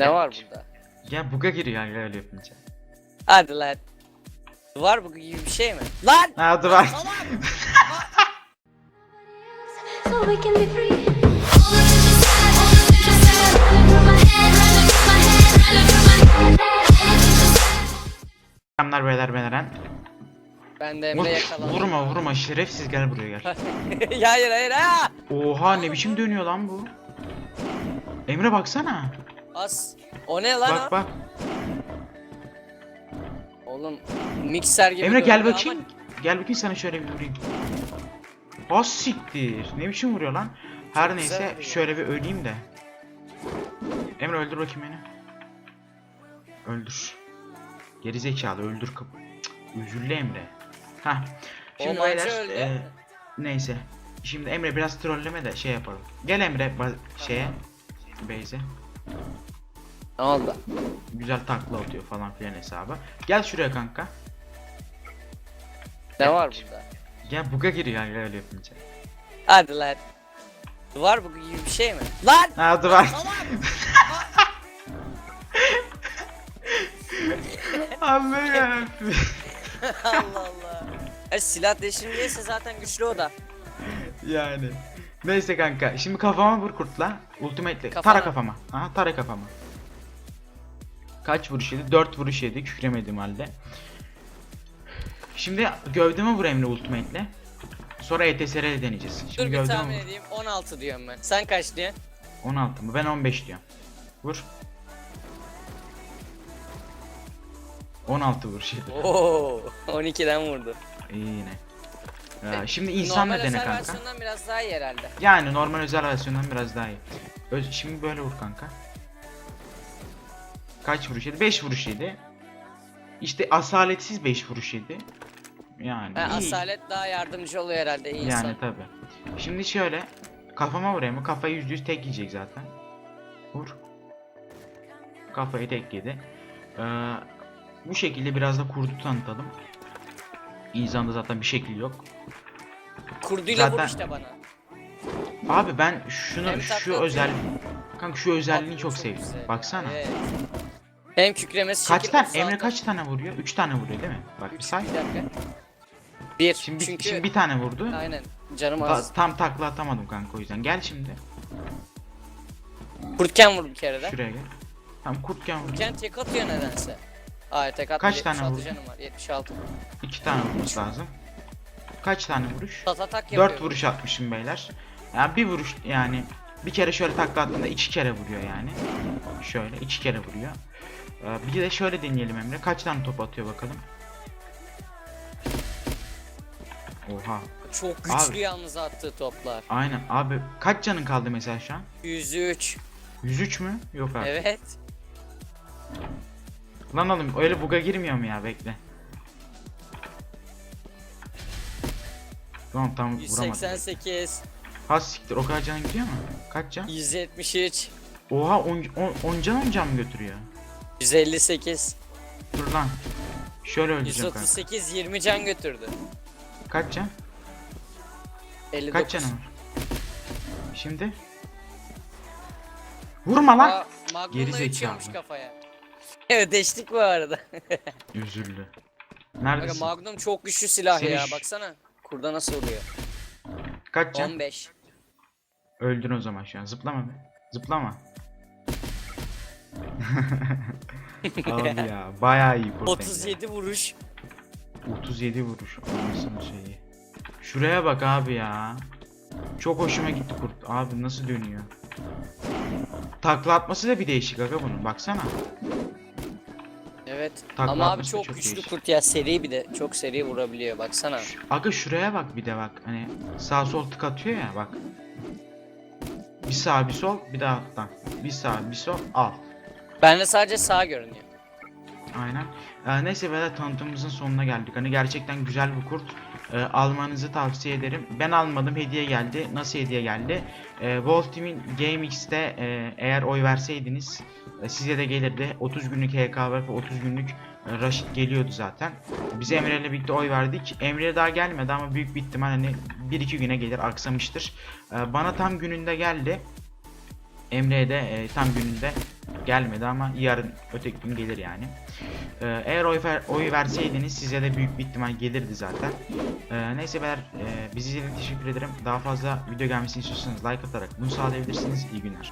Ne var burada? Ya buga giriyor ya öyle yapınca. Hadi lan. Var bu gibi bir şey mi? Lan! Ha dur var. Salak! so we can be free. Selamlar beyler beneren. Ben de Vur, Emre yakalandım. vurma vurma şerefsiz gel buraya gel. hayır hayır ha! Oha ne biçim dönüyor lan bu. Emre baksana. As. O ne lan Bak o? bak. Oğlum mikser gibi Emre gel bakayım. Gel bakayım sana şöyle bir vurayım. Az siktir. Ne biçim vuruyor lan? Her Çok neyse şöyle bir öleyim de. Emre öldür bakayım beni. Öldür. Geri zekalı öldür kapı. Üzüldü Emre. Hah. Şimdi O beyler e, neyse. Şimdi Emre biraz trolleme de şey yapalım. Gel Emre şeye. Beyze. Ne oldu? Güzel takla atıyor falan filan hesabı. Gel şuraya kanka. Ne var burada? Gel buga giriyor ya öyle yapınca. Hadi lan. Var bu gibi bir şey mi? Lan! Ha dur var. Salak! Allah yarabbim. Allah Allah. E, silah değiştirmeyse zaten güçlü o da. yani. Neyse kanka. Şimdi kafama vur kurtla. Ultimate'le. Kafana. Tara kafama. Aha tara kafama. Kaç vuruş yedi? 4 vuruş yedi. Kükremedim halde. Şimdi gövdeme vur Emre ultimate'le. Sonra E ETSR'le deneyeceğiz. Şimdi Dur bir tahmin vur. edeyim. 16 diyorum ben. Sen kaç diyorsun? 16 mı? Ben 15 diyorum. Vur. 16 vuruş yedi. Oo, 12'den vurdu. İyi yine. Ya, şimdi insan Normal dene özel kanka. versiyondan biraz daha iyi herhalde. Yani normal özel versiyondan biraz daha iyi. Öz- şimdi böyle vur kanka. Kaç vuruş yedi? 5 vuruş yedi. İşte asaletsiz 5 vuruş yedi. Yani iyi. asalet daha yardımcı oluyor herhalde iyi insan. Yani tabi. Şimdi şöyle kafama vurayım mı? Kafayı yüzde yüz tek yiyecek zaten. Vur. Kafayı tek yedi. Ee, bu şekilde biraz da kurdu tanıtalım. İnsan'da zaten bir şekil yok. Kurduyla vur Zaten- işte bana. Abi ben şunu Hem şu özel kanka şu özelliğini Abi, çok sevdim. Baksana. Evet. Hem kükremesi Kaç tane 36. Emre kaç tane vuruyor? 3 tane vuruyor değil mi? Bak bir say. Bir dakika. Bir. Şimdi, Çünkü şimdi bir tane vurdu. aynen canım Ta- az. tam takla atamadım kanka o yüzden. Gel şimdi. Kurtken vur bir kere de. Şuraya gel. Tam kurtken vur. Kurtken tek atıyor nedense. Hayır tek atmıyor. Kaç tane 76 vurdu? canım var 76. 2 tane vurmuş lazım. Kaç tane vuruş? Tat atak yapıyor. 4 vuruş atmışım beyler. Yani bir vuruş yani bir kere şöyle takla attığında iki kere vuruyor yani. Şöyle iki kere vuruyor. Ee, bir de şöyle deneyelim Emre. Kaç tane top atıyor bakalım. Oha. Çok güçlü Abi. yalnız attığı toplar. Aynen abi kaç canın kaldı mesela şu an? 103. 103 mü? Yok abi. Evet. Lan oğlum öyle buga girmiyor mu ya bekle. Tamam tam vuramadım. 188. Ha siktir o kadar can gidiyor mu? Kaç can? 173. Oha 10 can 10 can mı götürüyor? 158. Dur lan. Şöyle öldüreceğim kanka. 138 20 can götürdü. Kaç can? 59. Kaç canı var? Şimdi? Vurma lan. Aa, Magnum'la Geri zekalı. kafaya. Evet deştik bu arada. Üzüldü. Aga Neredesin? Magnum çok güçlü silah Seni ya şu- baksana. Kurda nasıl vuruyor? Kaç can? 15. Öldün o zaman şu an. Zıplama be. Zıplama. Abi ya bayağı iyi kurt 37 vuruş. 37 vuruş. Anasını şeyi. Şuraya bak abi ya. Çok hoşuma gitti kurt. Abi nasıl dönüyor? Takla atması da bir değişik aga bunun. Baksana. Evet. Takla Ama abi çok, çok güçlü değişik. kurt ya seri bir de çok seri vurabiliyor baksana. Aga şuraya bak bir de bak. Hani sağ sol tık atıyor ya bak. Bir sağ bir sol bir daha alttan. Bir sağ bir sol alt. Bende sadece sağ görünüyor. Aynen. Ee, neyse böyle tanıtımımızın sonuna geldik. Hani gerçekten güzel bir kurt. Ee, almanızı tavsiye ederim. Ben almadım hediye geldi. Nasıl hediye geldi? Ee, Wolf Team'in GameX'te e, eğer oy verseydiniz e, size de gelirdi. 30 günlük HKV ve 30 günlük e, Raşit geliyordu zaten. Biz Emre ile birlikte oy verdik. Emre'ye daha gelmedi ama büyük bir ihtimal hani 1-2 güne gelir aksamıştır. Ee, bana tam gününde geldi. Emre'ye de e, tam gününde gelmedi ama yarın öteki gün gelir yani. Ee, eğer oy, ver, oy verseydiniz size de büyük bir ihtimal gelirdi zaten. Ee, neyse beyler e, bizi izlediğiniz teşekkür ederim. Daha fazla video gelmesini istiyorsanız like atarak bunu sağlayabilirsiniz. İyi günler.